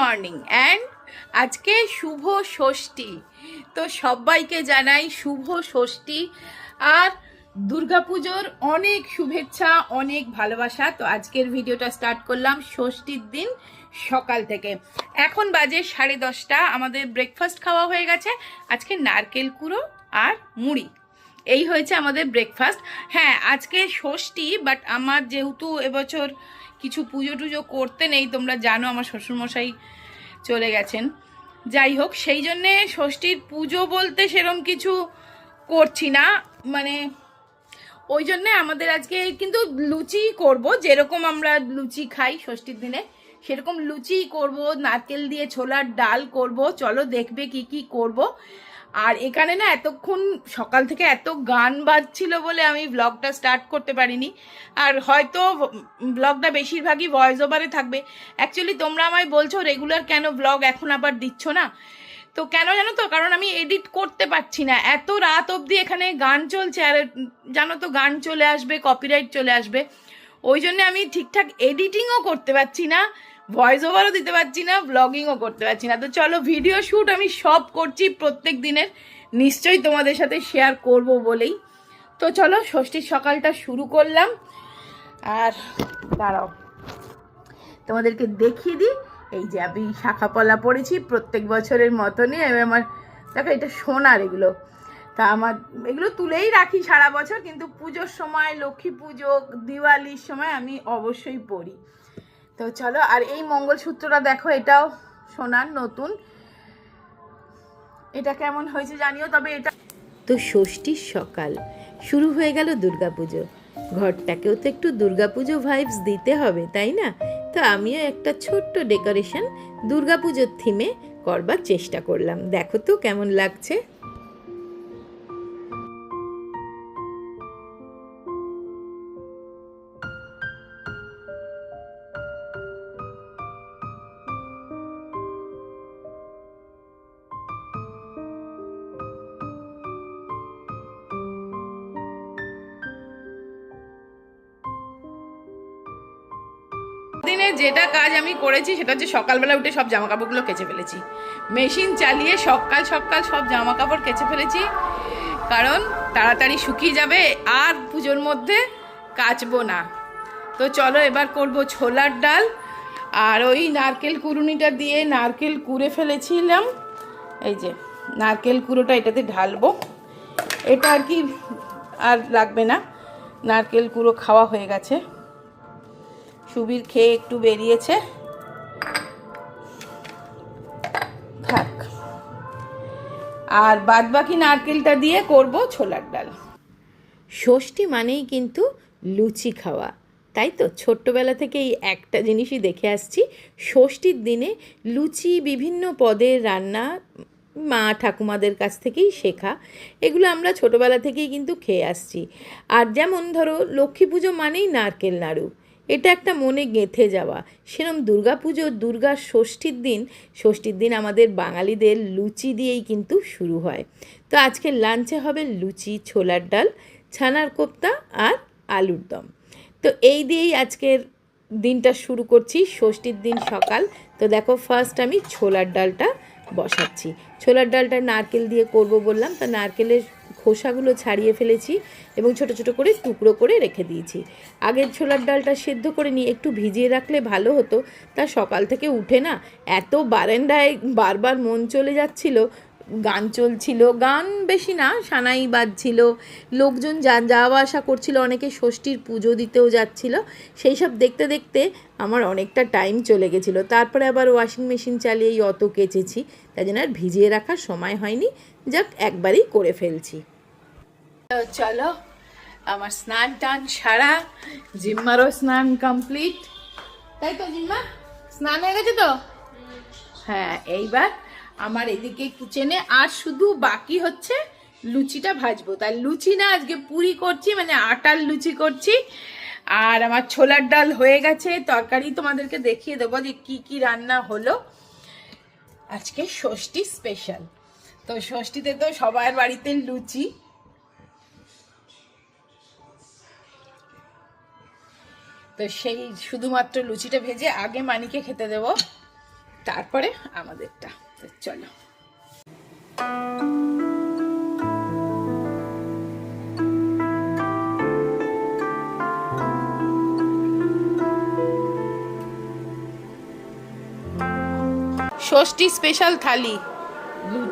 Morning and আজকে শুভ ষষ্ঠী। তো সবাইকে জানাই শুভ ষষ্ঠী। আর দুর্গাপুজোর অনেক শুভেচ্ছা, অনেক ভালোবাসা। তো আজকের ভিডিওটা স্টার্ট করলাম ষষ্ঠীর দিন সকাল থেকে। এখন বাজে সাড়ে দশটা, আমাদের ব্রেকফাস্ট খাওয়া হয়ে গেছে। আজকে নারকেল কুড়ো আর মুড়ি। এই হয়েছে আমাদের ব্রেকফাস্ট হ্যাঁ আজকে ষষ্ঠী বাট আমার যেহেতু এবছর কিছু পুজো টুজো করতে নেই, তোমরা জানো আমার শ্বশুরমশাই চলে গেছেন। যাই হোক, সেই জন্যে ষষ্ঠীর পুজো বলতে সেরম কিছু করছি না। মানে ওই জন্যে আমাদের আজকে কিন্তু লুচি করব, যেরকম আমরা লুচি খাই ষষ্ঠীর দিনে, সেরকম লুচি করব, নারকেল দিয়ে ছোলার ডাল করব, চলো দেখবে কি কি করব। আর এখানে না এতক্ষণ সকাল থেকে এত গান বাজছিল বলে আমি ব্লগটা স্টার্ট করতে পারিনি। আর হয়তো ব্লগটা বেশিরভাগই ভয়েস ওভারে থাকবে। অ্যাকচুয়ালি তোমরা আমায় বলছো রেগুলার কেন ব্লগ এখন আবার দিচ্ছ না? তো কেন জানো তো? কারণ আমি এডিট করতে পারছি না। এত রাত অবধি এখানে গান চলছে। আর জানো তো, গান চলে আসবে কপিরাইট চলে আসবে। ওই জন্য আমি ঠিকঠাক এডিটিংও করতে পারছি না। ভয়েস ওভারও দিতে পারছি না ব্লগিংও করতে পারছি না। তো চলো ভিডিও শ্যুট আমি সব করছি প্রত্যেক দিনের। নিশ্চয়ই তোমাদের সাথে শেয়ার করব বলেই। তো চলো, ষষ্ঠীর সকালটা শুরু করলাম। আর দাঁড়াও, তোমাদেরকে দেখিয়ে দিই। এই যে আমি শাখা পলা পড়েছি প্রত্যেক বছরের মতনই। আমি আমার, দেখো এটা সোনার এগুলো। তা আমার, এগুলো তুলেই রাখি সারা বছর, কিন্তু পুজোর সময়, লক্ষ্মী পুজো, দিওয়ালির সময় আমি অবশ্যই পড়ি। তো চলো, আর এই মঙ্গলসূত্রটা দেখো, এটাও সোনার নতুন। এটা কেমন হয়েছে জানিও, তবে এটা তো ষষ্ঠীর সকাল, শুরু হয়ে গেল দুর্গাপুজো। ঘরটাকেও তো একটু দুর্গাপুজো ভাইবস দিতে হবে, তাই না? তো আমিও একটা ছোট্ট ডেকোরেশন দুর্গাপুজোর থিমে করবার চেষ্টা করলাম। দেখো তো কেমন লাগছে। যেটা কাজ আমি করেছি সেটা হচ্ছে সকালবেলা উঠে সব জামা কাপড়গুলো কেচে ফেলেছি। মেশিন চালিয়ে সকাল সকাল সব জামা কাপড় কেচে ফেলেছি। কারণ তাড়াতাড়ি শুকিয়ে যাবে, আর পুজোর মধ্যে কাচবো না। তো চলো এবার করব ছোলার ডাল। আর ওই নারকেল কুড়ুনিটা দিয়ে নারকেল কুড়ে ফেলেছিলাম। এই যে, নারকেল কুড়োটা এটাতে ঢালবো। এটা আর কি আর লাগবে না। নারকেল কুড়ো খাওয়া হয়ে গেছে। সুবির খেয়ে একটু বেরিয়েছে। থাক। আর বাদ বাকি নারকেলটা দিয়ে করব ছোলার ডাল। ষষ্ঠী মানেই কিন্তু লুচি খাওয়া। তাই তো? ছোট্টবেলা থেকে এই একটা জিনিসই দেখে আসছি। ষষ্ঠীর দিনে লুচি বিভিন্ন পদের রান্না মা ঠাকুমাদের কাছ থেকেই শেখা। এগুলো আমরা ছোটোবেলা থেকেই কিন্তু খেয়ে আসছি। আর যেমন ধরো, লক্ষ্মী পুজো মানেই নারকেল নাড়ু। এটা একটা মনে গেঁথে যাওয়া। সেরম দুর্গা পুজো দুর্গা ষষ্ঠীর দিন ষষ্ঠীর দিন আমাদের বাঙালিদের লুচি দিয়েই কিন্তু শুরু হয়। তো আজকে লাঞ্চে হবে লুচি, ছোলার ডাল, ছানার কোপ্তা আর আলুর দম। তো এই দিয়েই আজকের দিনটা শুরু করছি, ষষ্ঠীর দিন সকাল। তো দেখো ফার্স্ট আমি ছোলার ডালটা বসাচ্ছি। ছোলার ডালটা নারকেল দিয়ে করব বললাম, তা নারকেলের খোসাগুলো ছাড়িয়ে ফেলেছি এবং ছোট ছোট করে টুকরো করে রেখে দিয়েছি। আগের ছোলার ডালটা সেদ্ধ করে নিয়ে একটু ভিজিয়ে রাখলে ভালো হতো। তা সকাল থেকে উঠে না এত বারান্দায় বারবার মন চলে যাচ্ছিল। গান চলছিল। গান বেশি না, সানাই বাজছিল। লোকজন যা যাওয়া আসা করছিল, অনেকে ষষ্ঠীর পুজো দিতেও যাচ্ছিল। সেই সব দেখতে দেখতে আমার অনেকটা টাইম চলে গেছিল। তারপরে আবার ওয়াশিং মেশিন চালিয়েই অত কেচেছি। তাই জন্য আর ভিজিয়ে রাখার সময় হয়নি। যাক, একবারই করে ফেলছি। চলো, আমার স্নান টান সারা, জিম্মারও স্নান কমপ্লিট তাই তো, জিম্মা? স্নান হয়ে গেছে তো? হ্যাঁ এইবার আমার এদিকে কিচেনে আর শুধু বাকি হচ্ছে লুচিটা ভাজবো। তাই লুচি না, আজকে পুরি করছি মানে আটার লুচি করছি। আর আমার ছোলার ডাল হয়ে গেছে, তরকারি তোমাদেরকে দেখিয়ে দেবো যে কি কি রান্না হলো। আজকে ষষ্ঠী স্পেশাল তো ষষ্ঠীতে তো সবার বাড়িতে লুচি তো সেই শুধুমাত্র লুচিটা ভেজে আগে মানিকে খেতে দেব। তারপরে আমাদেরটা। তো চলো। ষষ্ঠী স্পেশাল থালি।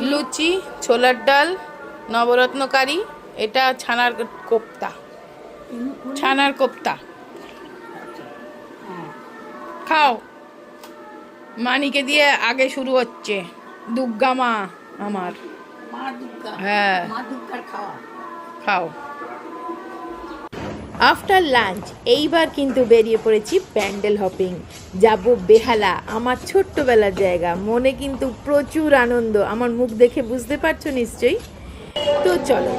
লুচি। ছোলার ডাল নবরত্ন কারি এটা ছানার কোপ্তা। ছানার কোপ্তা। খাও। মানিকে দিয়ে আগে শুরু হচ্ছে। দুর্গা মা আমার। হ্যাঁ। খাও। আফটার লাঞ্চ এইবার কিন্তু বেরিয়ে পড়েছি প্যান্ডেল হপিং। যাব বেহালা আমার ছোট্টবেলার জায়গা। মনে কিন্তু প্রচুর আনন্দ। আমার মুখ দেখে বুঝতে পারছ নিশ্চয়ই? তো চলো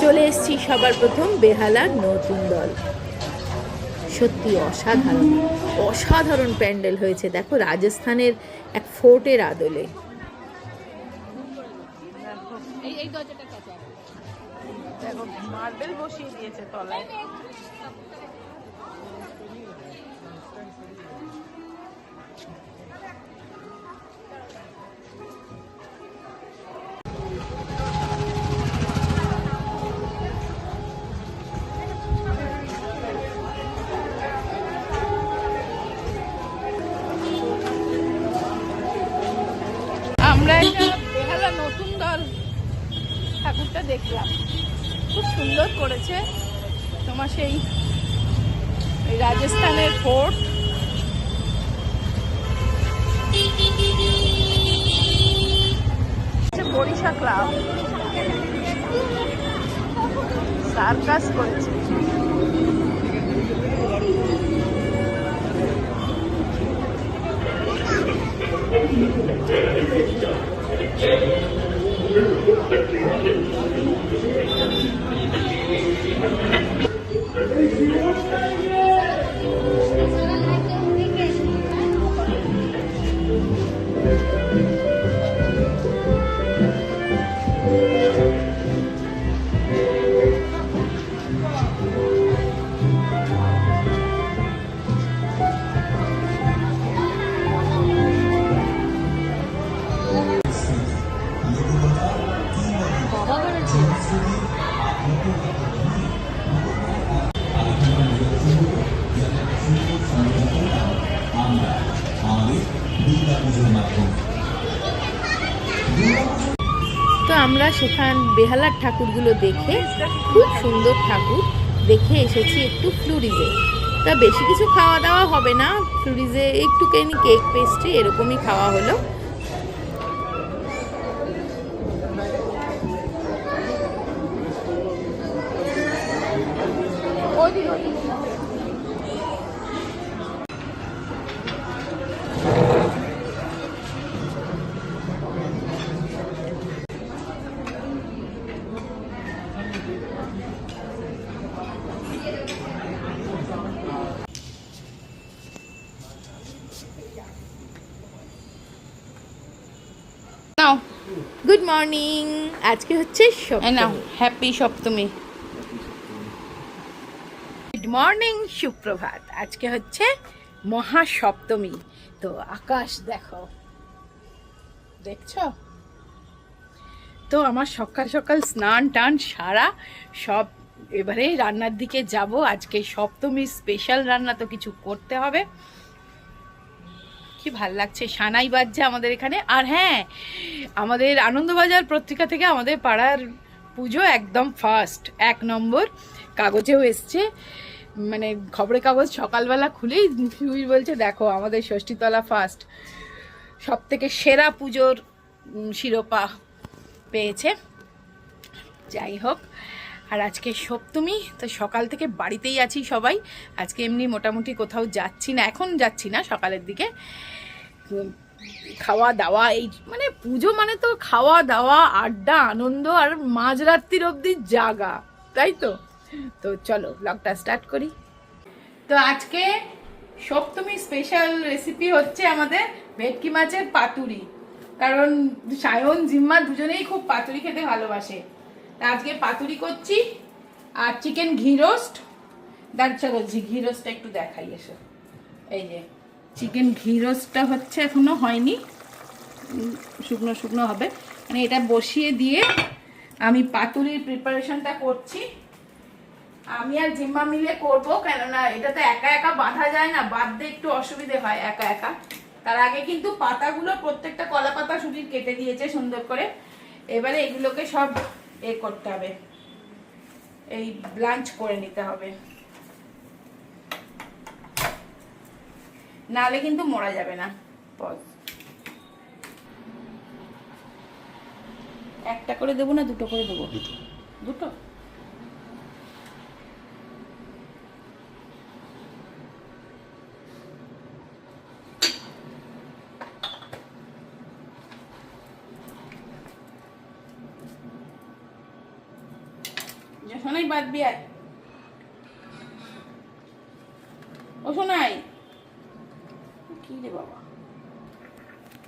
চলে এসেছি সবার প্রথম বেহালার নতুন দল। সত্যি অসাধারণ। অসাধারণ প্যান্ডেল হয়েছে। দেখো রাজস্থানের এক ফোর্টের আদলে। মার্বেল বসিয়ে দিয়েছে তলায়। ঠাকুরটা দেখলাম। খুব সুন্দর করেছে তোমার সেই রাজস্থানের ফোর্ট। বরিশা ক্লাব। সার্কাস করেছে। তো Thank you. আমরা সেখান বেহালার ঠাকুরগুলো দেখে, খুব সুন্দর ঠাকুর দেখে এসেছি একটু ফ্লুরিজে। তা বেশি কিছু খাওয়া দাওয়া হবে না, ফ্লুরিজে একটুখানি কেক পেস্ট্রি এরকমই খাওয়া হলো। নাও গুড মর্নিং আজকে হচ্ছে হ্যাপি সপ্তমী। গুড মর্নিং সুপ্রভাত। আজকে হচ্ছে মহা সপ্তমী তো আকাশ দেখো। দেখছ? তো আমার সকাল সকাল স্নান টান সারা সব এবারে রান্নার দিকে যাব। আজকে সপ্তমী স্পেশাল রান্না তো কিছু করতে হবে। কি ভালো লাগছে? সানাই বাজছে আমাদের এখানে। আর হ্যাঁ আমাদের আনন্দবাজার পত্রিকা থেকে আমাদের পাড়ার পুজো একদম ফার্স্ট এক নম্বর। কাগজেও এসছে। মানে খবরের কাগজ সকালবেলা খুলেই সুবীর বলছে, দেখো, আমাদের ষষ্ঠীতলা ফার্স্ট সব থেকে সেরা পুজোর শিরোপা পেয়েছে। যাই হোক আর আজকে সপ্তমী, তো সকাল থেকে বাড়িতেই আছি সবাই। আজকে এমনি মোটামুটি কোথাও যাচ্ছি না, এখন যাচ্ছি না সকালের দিকে। খাওয়া দাওয়া, এই মানে পুজো মানে তো খাওয়া দাওয়া, আড্ডা, আনন্দ আর মাঝরাত্রির অবধি জাগা, তাই তো? তো চলো ব্লগটা স্টার্ট করি। তো আজকে সপ্তমী স্পেশাল রেসিপি হচ্ছে আমাদের ভেটকি মাছের পাতুরি। কারণ সায়ন, জিম্মা দুজনেই খুব পাতুরি খেতে ভালোবাসে। আজকে পাতুরি করছি আর চিকেন ঘি রোস্ট দাঁড় চলো ঘি রোস্টটা একটু দেখাই, এসো। এই যে চিকেন ঘি রোস্টটা হচ্ছে, এখনও হয়নি। শুকনো শুকনো হবে। মানে এটা বসিয়ে দিয়ে আমি পাতুরির প্রিপারেশনটা করছি। আমি আর জিম্মা মিলে করব, কেননা এটা তো একা একা বাঁধা যায় না, বাঁধতে একটু অসুবিধে হয় একা একা। তার আগে কিন্তু পাতাগুলো প্রত্যেকটা কলা পাতা সুজির কেটে দিয়েছে সুন্দর করে। এবারে এগুলোকে সব এ করতে হবে। এই ব্লাঞ্চ করে নিতে হবে। নাহলে কিন্তু মরা যাবে না। পজ একটা করে দেবো না দুটো করে দেবো? দুটো? বাদবি আয় ও শোনাই কি রে বাবা?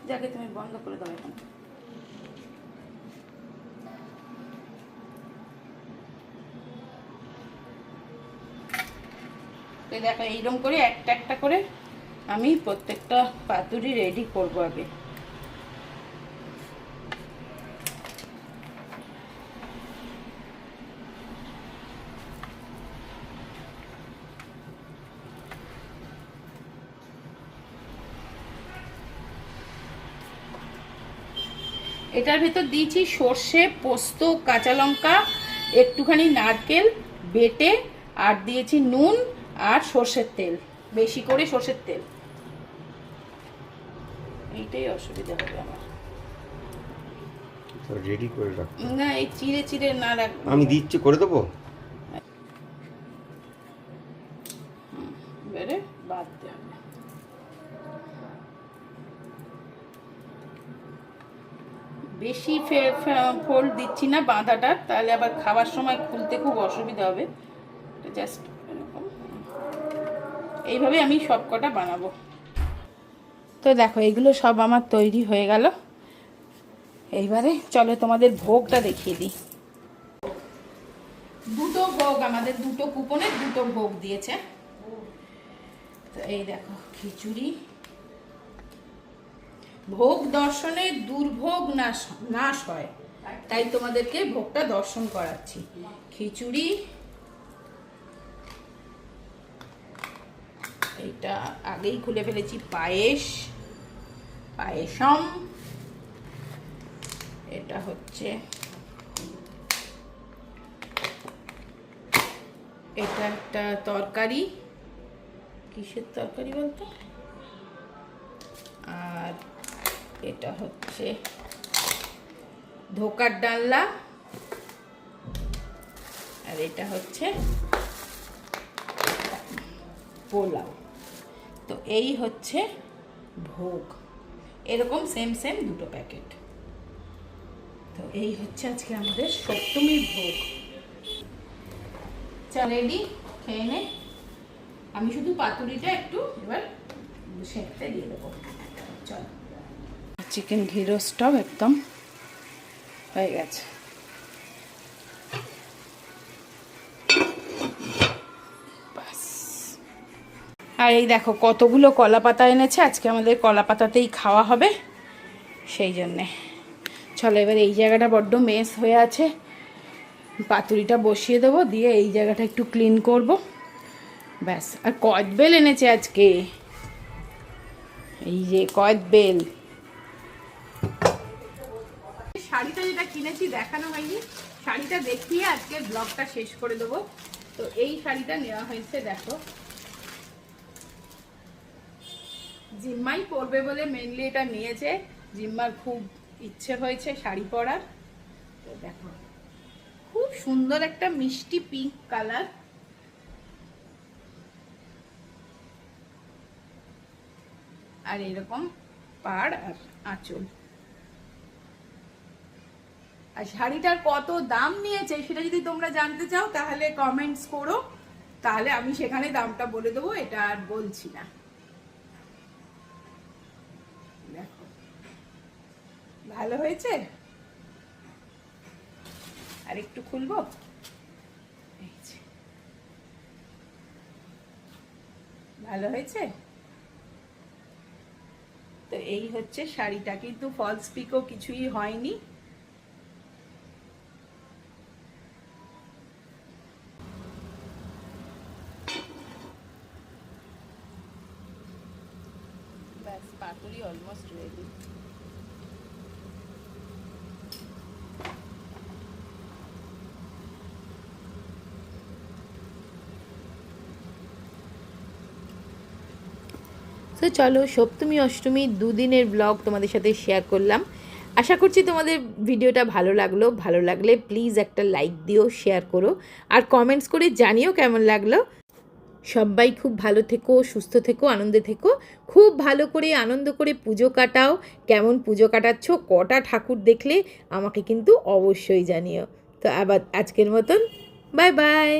যাকে তুমি বন্ধ করে দাও এখন। দেখো এইরকম করে একটা একটা করে আমি প্রত্যেকটা পাতুরি রেডি করব আগে। এটার ভেতর দিয়েছি সর্ষে পোস্ত কাঁচা লঙ্কা একটুখানি নারকেল বেটে আর দিয়েছি নুন আর সর্ষের তেল বেশি করে সর্ষের তেল। এইটাই অসুবিধা হবে আমার। রেডি করে রাখ না এই চিড়ে চিড়ে না রাখ আমি দিচ্ছি করে দেবো? বেড়ে বাঁধতে হবে বেশি ফোল্ড দিচ্ছি না বাঁধাটা, তাহলে আবার খাওয়ার সময় খুলতে খুব অসুবিধা হবে। জাস্ট এইভাবে আমি সব কটা বানাবো। তো দেখো, এগুলো সব আমার তৈরি হয়ে গেল। এইবারে চলো তোমাদের ভোগটা দেখিয়ে দিই। দুটো ভোগ আমাদের, দুটো কুপনে দুটো ভোগ দিয়েছে। তো এই দেখো, খিচুড়ি ভোগ দর্শনে দুর্ভোগ নাশ নাশ হয়। তাই তোমাদেরকে ভোগটা দর্শন করাচ্ছি। খিচুড়ি এটা আগেই খুলে ফেলেছি, পায়েস, পায়েসম, এটা হচ্ছে, এটা একটা তরকারি। কিসের তরকারি বলতো? আর এটা হচ্ছে ধোকার ডাল্লা আর এটা হচ্ছে পোলাও। তো এই হচ্ছে ভোগ। এরকম সেম সেম দুটো প্যাকেট তো এই হচ্ছে আজকে আমাদের সপ্তমীর ভোগ। চা রেডি খেয়ে নে। আমি শুধু পাতুরিটা একটু এবার সেঁকতে দিয়ে দেবো। চল। চিকেন ঘি রোস্টটাও একদম হয়ে গেছে। আর এই দেখো, কতগুলো কলা পাতা এনেছে, আজকে আমাদের কলা পাতাতেই খাওয়া হবে, সেই জন্যে। চলো এবার এই জায়গাটা বড্ড মেস হয়ে আছে। পাতুরিটা বসিয়ে দেবো, দিয়ে এই জায়গাটা একটু ক্লিন করব। ব্যাস, আর কদবেল এনেছে আজকে। এই যে কদবেল কিনেছি, দেখানো হয়নি। শাড়িটা দেখিয়ে আজকে ব্লগটা শেষ করে দেবো। তো এই শাড়িটা নেওয়া হয়েছে, দেখো। জিম্মাই পরবে বলে মেনলি এটা নিয়েছে। জিম্মার খুব ইচ্ছে হয়েছে শাড়ি পরার। তো দেখো, খুব সুন্দর একটা মিষ্টি পিঙ্ক কালার আর এরকম পাড় আর আঁচল। আর শাড়িটার কত দাম নিয়েছে সেটা যদি তোমরা জানতে চাও, তাহলে কমেন্টস করো। তাহলে আমি সেখানে দামটা বলে দেবো, এটা আর বলছি না। ভালো হয়েছে? আর একটু খুলবো? ভালো হয়েছে? তো এই হচ্ছে শাড়িটা, কিন্তু ফলস পিকও কিছুই হয়নি ব্যাস পাতুরি অলমোস্ট রেডি তো চলো সপ্তমী, অষ্টমী দুদিনের ব্লগ তোমাদের সাথে শেয়ার করলাম। আশা করছি তোমাদের ভিডিওটা ভালো লাগল। ভালো লাগলে প্লিজ একটা লাইক দিও শেয়ার করো। আর কমেন্টস করে জানিও কেমন লাগল। সবাই খুব ভালো থেকো, সুস্থ থেকো, আনন্দে থেকো। খুব ভালো করে, আনন্দ করে পুজো কাটাও। কেমন পুজো কাটাচ্ছ, কটা ঠাকুর দেখলে আমাকে কিন্তু অবশ্যই জানিও। তো আবার আজকের মতন বাই বাই